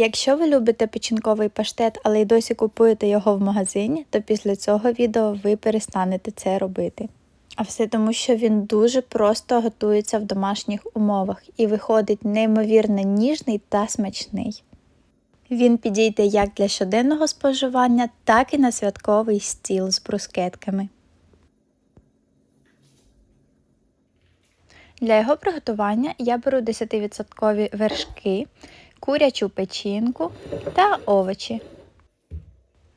Якщо ви любите печінковий паштет, але й досі купуєте його в магазині, то після цього відео ви перестанете це робити. А все тому, що він дуже просто готується в домашніх умовах і виходить неймовірно ніжний та смачний. Він підійде як для щоденного споживання, так і на святковий стіл з брускетками. Для його приготування я беру 10% вершки, курячу печінку та овочі.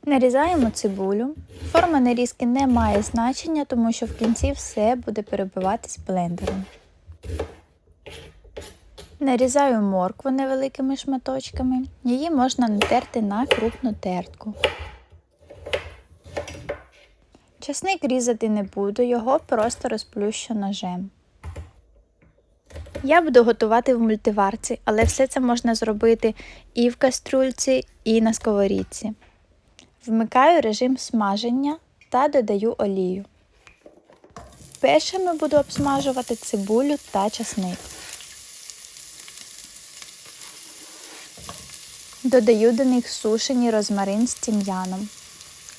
Нарізаємо цибулю. Форма нарізки не має значення, тому що в кінці все буде перебиватись блендером. Нарізаю моркву невеликими шматочками. Її можна натерти на крупну тертку. Часник різати не буду, його просто розплющу ножем. Я буду готувати в мультиварці, але все це можна зробити і в каструльці, і на сковорідці. Вмикаю режим смаження та додаю олію. Першими буду обсмажувати цибулю та часник. Додаю до них сушені розмарин з тім'яном.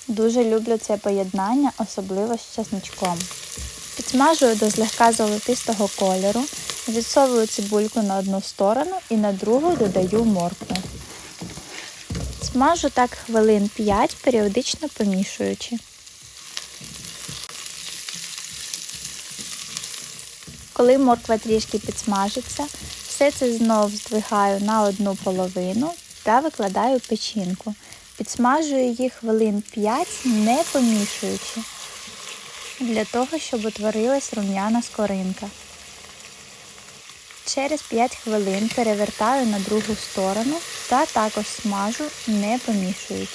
Дуже люблю це поєднання, особливо з часничком. Підсмажую до злегка золотистого кольору, відсовую цибульку на одну сторону і на другу додаю моркву. Смажу так хвилин 5, періодично помішуючи. Коли морква трішки підсмажиться, все це знов здвигаю на одну половину та викладаю печінку. Підсмажую її хвилин 5, не помішуючи, для того, щоб утворилась рум'яна скоринка. Через 5 хвилин перевертаю на другу сторону та також смажу, не помішуючи.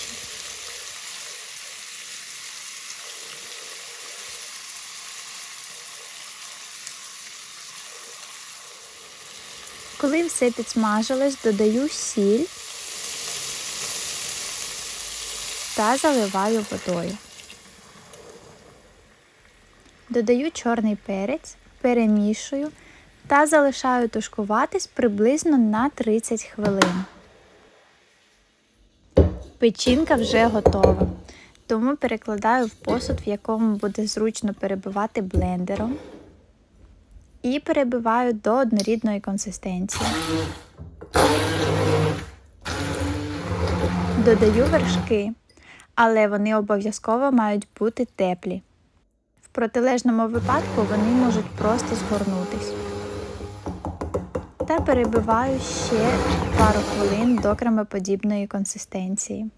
Коли все підсмажилось, додаю сіль та заливаю водою. Додаю чорний перець, перемішую та залишаю тушкуватись приблизно на 30 хвилин. Печінка вже готова, тому перекладаю в посуд, в якому буде зручно перебивати блендером. І перебиваю до однорідної консистенції. Додаю вершки, але вони обов'язково мають бути теплі. В протилежному випадку вони можуть просто згорнутись. Та перебиваю ще пару хвилин до кремоподібної консистенції.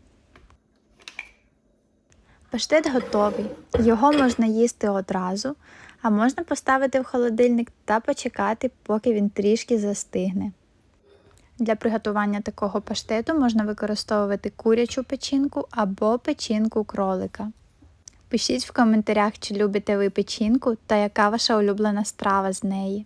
Паштет готовий. Його можна їсти одразу, а можна поставити в холодильник та почекати, поки він трішки застигне. Для приготування такого паштету можна використовувати курячу печінку або печінку кролика. Пишіть в коментарях, чи любите ви печінку та яка ваша улюблена страва з неї.